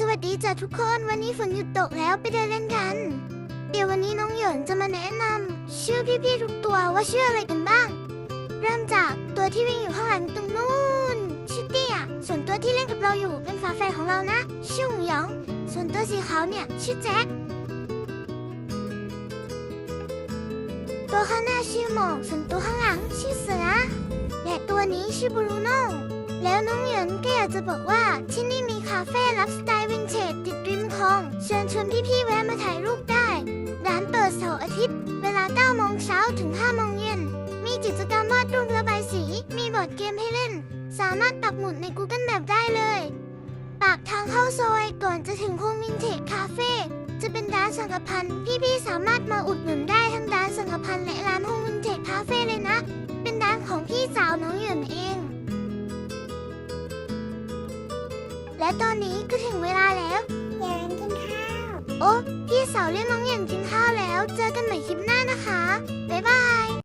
สวัสดีจ้ะทุกคนวันนี้ฝนหยุดตกแล้วไปเดินเล่นกัน เดี๋ยววันนี้น้องหยินจะมาแนะนำชื่อพี่ๆทุกตัวว่าชื่ออะไรกันบ้าง เริ่มจากตัวที่วิ่งอยู่ข้างหลังตรงนู้นชื่อเตี้ยส่วนตัวที่เล่นกับเราอยู่เป็นฝาแฝดของเรานะชื่อหงหยอง ส่วนตัวสีขาวเนี่ยชื่อแจ็คตัวข้างหน้าชื่อหมอกส่วนตัวข้างหลังชื่อเสือและตัวนี้ชื่อบรูโน่แล้วน้องหยินก็อยากจะบอกว่าที่นี่มีคาเฟ่รับสไตล์ เทจติดริมคลองเชิญชวนพี่ๆแวะมาถ่ายรูปได้ ร้านเปิดเสาร์อาทิตย์ เวลา9โมงเช้าถึง5โมงเย็น มีกิจกรรมวาดรูประบายสี มีบอร์ดเกมให้เล่น สามารถปักหมุดใน Google Map ได้เลย ปากทางเข้าซอยก่อนจะถึงโฮมวินเทจคาเฟ่จะเป็นร้านสังกพันธ์พี่ๆสามารถมาอุดหนุนได้ทั้งร้านสังกพันธ์และร้านโฮมวิน และตอนนี้ก็ถึงเวลาแล้วเยินกินข้าว โอ้พี่สาวเรียกน้องเหยินกินข้าวแล้ว เจอกันใหม่คลิปหน้านะคะบ๊ายบาย